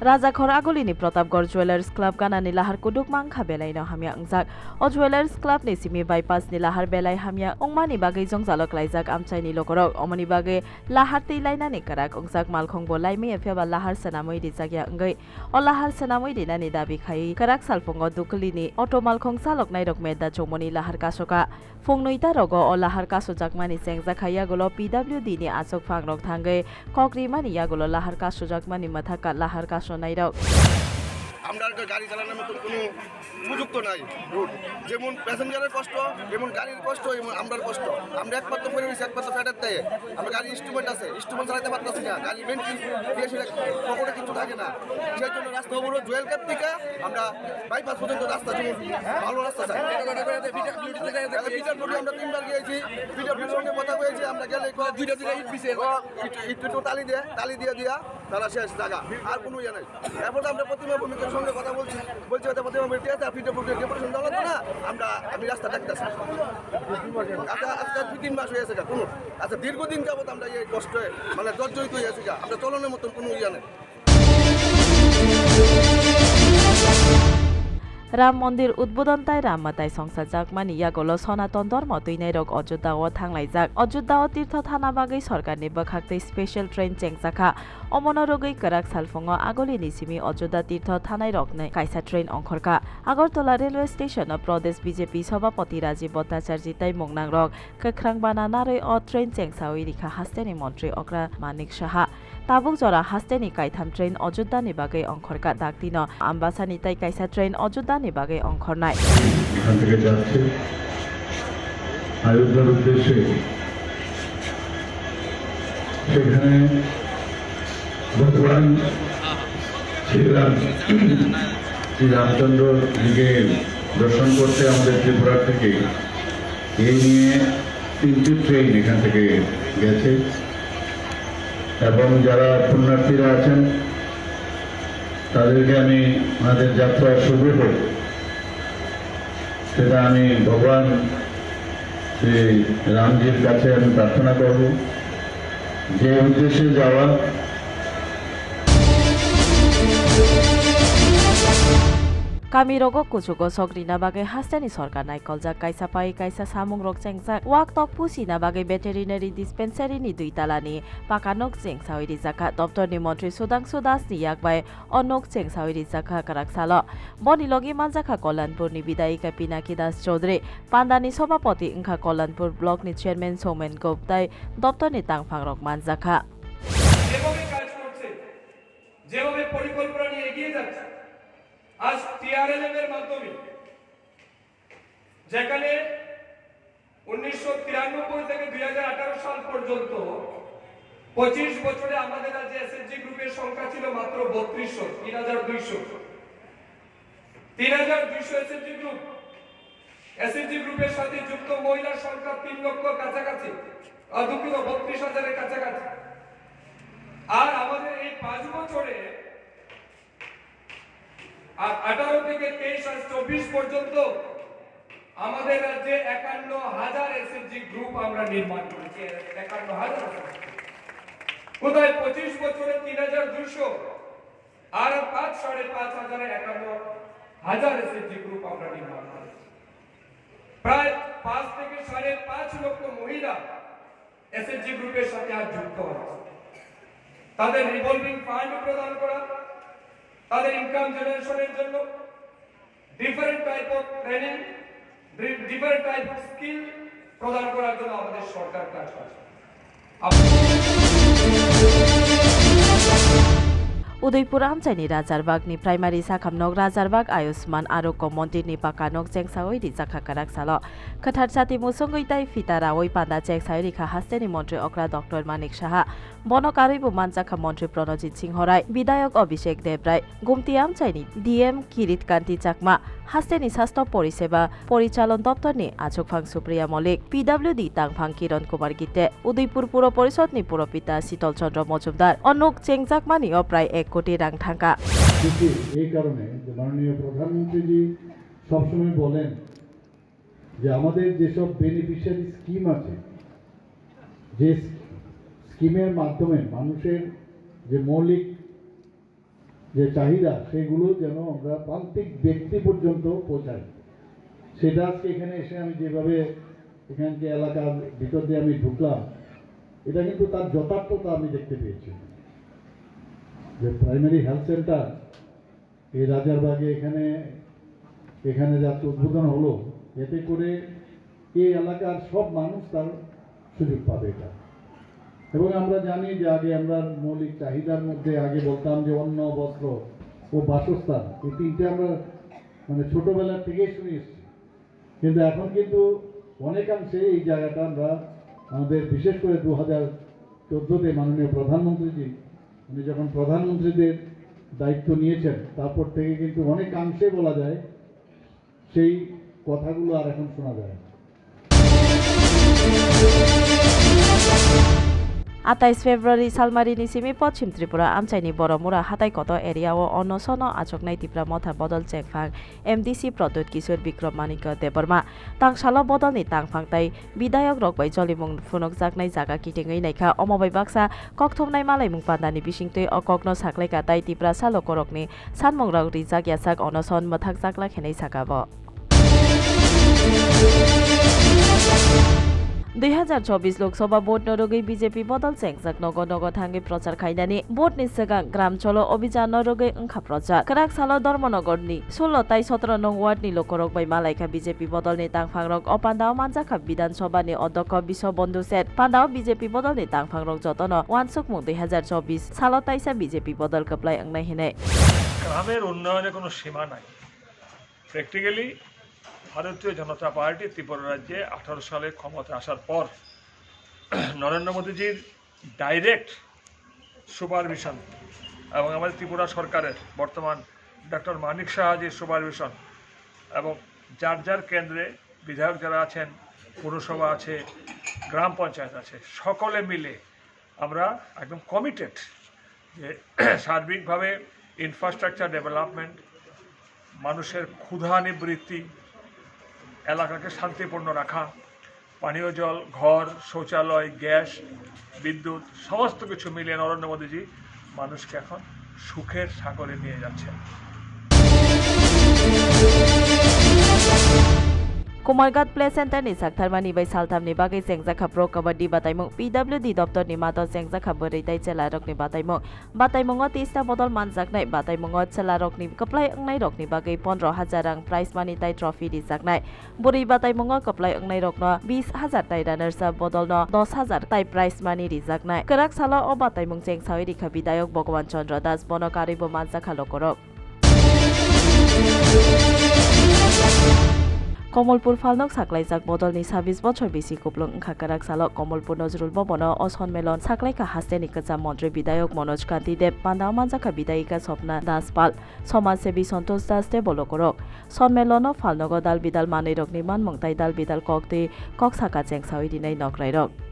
রাজাখর আগলিনি Pratapgarh jewellers club গানানি লাহার কুডুক মাংখা বেলাইনো হামিয়া ওংজাক ও জুয়েলার্স ক্লাব নি সিমি বাইপাসনি লাহার বেলাই হামিয়া ওংমানি বাগৈ জংজালক লাইজাক আমচাইনি লকরক অমনি বাগৈ লাহার তেই লাইনানি কারাক ওংজাক মালখং বলাই মে এফেবা লাহার সেনামই দিজাগিয়া ওংগৈ ও লাহার সেনামই দিনানি দাবি খাই কারাক সালফঙ্গ দুকলিনি অটো মালখং চালক নাইরক মেদা চৌমনি লাহার কাসকা ফংনৈতা রগ ও লাহার কাসো জাকমানি চেংজা খাইয়া গলো পিডাব্লিউডি নি আচক ফাংরক থাঙ্গৈ কক্রিমানি ইয়াগুলো লাহার কাসো জাকমানি মাথাকা লাহার কাসো schon leider আমরা গাড়ি চালানোর মতো কোনো সুযোগ তো নাই রুট যেমন প্যাসেঞ্জারের কষ্ট যেমন গাড়ির কষ্ট এমন আমরার কষ্ট আমরা একমাত্র পরে রয়েছি একমাত্র ফ্যাটের দেয় আমরা গাড়ি ইনস্ট্রুমেন্ট আছে ইনস্ট্রুমেন্ট চালাতে পারতেছি না গাড়ি মেন পকেটে কিছু থাকে না সেই জন্য রাস্তা অবরোধ জুয়েল ক্যাপ থেকে আমরা বাইপাস পর্যন্ত রাস্তা যেমন ভালো রাস্তা চাই আমরা তিনবার গিয়েছি সঙ্গে কথা হয়েছে আমরা গেলে দুইটা দুইটা ইট পিছিয়ে ইট একটু তালি দিয়ে তালি দিয়ে দিয়া তারা শেষ জায়গা আর কোনো ইয়ে নাই এরপর আমরা প্রতিমা ভূমিকার সঙ্গে কথা বলছি বলছি হয়তো প্রতিমা ভূমিকা আছে পিটারপুরের ডেপুটেশন দেওয়া লাগবে না, আমরা, আমি রাস্তা ডাকতেছি আচ্ছা আজকে দুই তিন মাস হয়েছে গা, কোনো আচ্ছা দীর্ঘদিন যাবত আমরা এই কষ্টে মানে জর্জরিত হয়েছি গা আমরা চলনের মতন কোনো ইয়া নেই। রাম মন্দির উদ্বোধন তাই রাম মাতাই সংসার যাক মানে ইয়াগল সনাতন ধর্ম তৈনাই রক অযোধ্যাও থাংলাই যাক। অযোধ্যাও তীর্থ থানা বাগৈ সরকারনি বখাকতে স্পেশাল ট্রেন চেংচাখা অমন রগৈ করাক সালফং আগলি নিসিমি, অযোধ্যা তীর্থ থানায় রকনে কাইসা ট্রেন অংখরকা আগরতলা রেলওয়ে স্টেশন প্রদেশ বিজেপি সভাপতি রাজীব ভট্টাচার্যী তাই মংনাং রক কখ্রাং বানা নারে অ ট্রেন চেংসাওই রিখা হাস্তেনি মন্ত্রী অগ্রা মানিক সাহা। তাবুক জরা হাস্তেনি কাইথাম ট্রেন অযোধ্যানি বাগै অংখরকা দাগদিন আম্বাসানি তাই কাইসা ট্রেন অযোধ্যানি বাগै অংখরনাই এখান থেকে যাচ্ছে। অযোধ্যার উদ্দেশ্যে সেখানে ভগবান শ্রীরাম শ্রী রামচন্দ্র দিকে দর্শন করতে আমাদের ত্রিপুরা থেকে। এই নিয়ে তিনটি ট্রেন এখান থেকে গেছে। এবং যারা পুণ্যার্থীরা আছেন, তাদেরকে আমি আমাদের যাত্রার শুভ হোক। সেটা আমি ভগবান শ্রী রামজির কাছে আমি প্রার্থনা করব। যে উদ্দেশ্যে যাওয়া Kami rogo kuchugo sogri na bagay hasteni sorka naikol jak kaisa pai kaisa samung rok cengsa wak tok pusi na bagay veterinary dispensary ni dui talani pakanok cengsa wiri jaka doptor ni montri sudang sudas ni yakbai onok cengsa wiri jaka karak salo boni logi manjaka kolanpur ni bidayika pinaki das Chowdhury পান্ডানি সভাপতি ইংখা Kalyanpur block নি chairman Soumen গোপ্তাই দপ্তর নি তাংফাং রকমান জাখা যেভাবে কাজ করছে যেভাবে পরিকল্পনা নিয়ে এগিয়ে যাচ্ছে আজ টিআরএলএম এর মাধ্যমে, যেখানে উনিশশো তিরানব্বই থেকে দুই হাজার আঠারো সাল পর্যন্ত পঁচিশ বছরে আমাদের রাজ্যে এসএসজি গ্রুপের সংখ্যা ছিল মাত্র বত্রিশশো, তিন হাজার দুইশো। তিন হাজার দুইশো এসএসজি গ্রুপ এসএসজি গ্রুপের সাথে যুক্ত মহিলার সংখ্যা তিন লক্ষ কাছাকাছি দুঃখিত বত্রিশ হাজারের কাছাকাছি। আর আমাদের এই পাঁচ বছরে আর আঠারো থেকে তেইশ আর চব্বিশ পর্যন্ত আমাদের রাজ্যে একান্ন হাজার এসএসজি গ্রুপ আমরা নির্মাণ করেছি। একান্ন হাজার কোথায় পঁচিশ বছরে তিন হাজার দুশো আর পাঁচ, সাড়ে পাঁচ হাজারে একান্ন হাজার এসএসজি গ্রুপ আমরা নির্মাণ করেছি। প্রায় পাঁচ থেকে সাড়ে পাঁচ লক্ষ মহিলা এসএসজি গ্রুপের সাথে আজ যুক্ত হচ্ছে তাদের রিভলভিং ফান্ড প্রদান করা তাদের ইনকাম জেনারেশনের জন্য different type of training different type of skill প্রদান করার জন্য আমাদের সরকার কাজ করছে उदयपुर आमचाइनि राजारबागनि प्राइमारी साखामनक राजारबाग आयुष्मान आरोग्य मन्दिरनि पाकानक चेंसावै रिजाखा काराकसाल कथार साथी मुसंगैताइ फितारावै पान्दा चेंसावै रिखा हास्तेनि मन्त्री अक्रा डक्टर मानिक साहा বনকারৈবো মানজাখা মন্ত্রী প্রণজিৎ সিংহ রায়, বিধায়ক অভিষেক দেবরায় গুমতি আমচাইনি ডিএম কিরিট কান্তি চাকমা, হাস্তেনি স্বাস্থ্য পরিষেবা পরিচালন দপ্তরনি আচকফাং সুপ্রিয়া মল্লিক পিডব্লিউডি তাংফাং কিরণ কুমার গীতে, উদয়পুর পুর পরিষদ নি পুরপিতা শীতল চন্দ্র মজুমদার অনুক চেংজাকমানিও প্রায় এক কোটি রাং কিন্তু এই কারণে মাননীয় প্রধানমন্ত্রীজি সবসময় বলেন যে আমাদের যেসব বেনিফিশিয়ারি স্কিম আছে, যে স্কিমের মাধ্যমে মানুষের যে মৌলিক যে চাহিদা, সেগুলো যেন আমরা প্রান্তিক ব্যক্তি পর্যন্ত পৌঁছাই সেটা আজকে এখানে এসে আমি যেভাবে এখানকে এলাকার ভিতর দিয়ে আমি ঢুকলাম, এটা কিন্তু তার যথার্থতা আমি দেখতে পেয়েছি। যে প্রাইমারি হেলথ সেন্টার এই রাজারবাগে এখানে এখানে যা উদ্বোধন হলো, এতে করে এই এলাকার সব মানুষ তার সুযোগ পাবে এটা। এবং আমরা জানি যে আগে আমরা মৌলিক চাহিদার মধ্যে আগে বলতাম যে অন্ন, বস্ত্র ও বাসস্থান, এই তিনটে আমরা মানে ছোটবেলা থেকেই শুনে এসেছি। কিন্তু এখন কিন্তু অনেকাংশে এই জায়গাটা আমরা আমাদের বিশেষ করে দু হাজার চোদ্দোতে মাননীয় প্রধানমন্ত্রীজি, উনি যখন প্রধানমন্ত্রীদের দায়িত্ব নিয়েছেন, তারপর থেকে কিন্তু অনেকাংশে বলা যায় সেই কথাগুলো আর এখন শোনা যায় আताइस फेब्रुअरी सालमारी निसिमे पश्चिम त्रिपुरा आमचाइनि बरमुरा हाताइ कत एरिया व अन्न सन आचकनाइ तिप्रा मथा बदल चेकफाङ एमडिसी प्रद्युत किशोर विक्रम मानिक देबरमा तांसाल बदलनि तांफाङ ताइ विधायक रगबाइ जलिमुङ फुनक जागनाइ जागा किटिङै नाइखा अमबाइ बाक्सा कक्थमनाइ मालाइ मुङ पान्दानि बिसिङतै अकग्न साक्लाइका ताइ तिप्रा सालो करकनि सानमङ रगरि जाग्या साग अन्न सन मथाक जाग्ला खेनाइ साकाब दुई हजार चौबिस लोकसभा भोट नरोगै बिजेपी बदल सेंगजाक नग नग थांगे प्रचार खाइनानि भोट निसगा ग्राम चलो अभियान नरोगै अंखा प्रचार कराक साल धर्मनगरनि सोह्र ताइ सत्र नङ वार्डनि लोकरक बै मालाइका बिजेपी बदलनि ताङफाङरक अपान्दाव मान्जाखा विधानसभानि अध्यक्ष विश्वबन्धु सेट पान्दाव बिजेपी बदलनि ताङफाङरक जतन वानसुकमु दुई हजार चौबिस साल ताइसा बिजेपी बदल कप्लाई अंगनाइ हिने গ্রামের উন্নয়নে কোনো সীমা নাই প্র্যাকটিক্যালি ভারতীয় জনতা পার্টি ত্রিপুরা রাজ্যে আঠারো সালে ক্ষমতা আসার পর নরেন্দ্র মোদীজির ডাইরেক্ট সুপারভিশন এবং আমাদের ত্রিপুরা সরকারের বর্তমান ডক্টর মানিক সাহাজির সুপারভিশন এবং যার যার কেন্দ্রে বিধায়ক যারা আছেন, পৌরসভা আছে, গ্রাম পঞ্চায়েত আছে, সকলে মিলে আমরা একদম কমিটেড যে সার্বিকভাবে ইনফ্রাস্ট্রাকচার ডেভেলপমেন্ট মানুষের ক্ষুধা নিবৃত্তি এলাকাকে শান্তিপূর্ণ রাখা, পানীয় জল, ঘর, শৌচালয়, গ্যাস, বিদ্যুৎ, সমস্ত কিছু মিলিয়ে নরেন্দ্র মোদীজি মানুষকে এখন সুখের সাগরে নিয়ে যাচ্ছেন। Kumalgat Play Center ni saktarmani bai saltamni bagai sengjakha pro kabaddi bataimung PWD doptor ni mato sengjakha borai tai chelarok ni bataimung bataimungo 30ta bodol manjaknai bataimungo chelarok ni kaplai ongnai rok ni bagai 15000 rang prize money tai trophy dijaknai buri bataimungo kaplai ongnai rok no 20000 tai runners up bodol no 10000 tai prize money dijaknai karak sala o bataimung cheng sawi rikha bidayok Bhagwan Chandra Das bonokari bo manjakha lokorok Kamalpur ফালনক সাকলাইজাক বদলনি ছাব্বিশ বছর বেশি কুপলং খাকারাক সালক কমলপুর নজরুল ভবন ও সম্মেলন সাকলাইকা হাস্তেনি কাজা মন্ত্রী বিধায়ক মনোজ কান্তি দেব পান্ডাও মানজাকা বিধায়িকা স্বপ্না দাস পাল সমাজসেবী সন্তোষ দাস দেব বলকরক সম্মেলন ফালনগ দাল বিদাল মানিরক নির্মাণ মংতাই দাল বিদাল কক কক সাকা চেংসাউই দিনাই নকরাইরক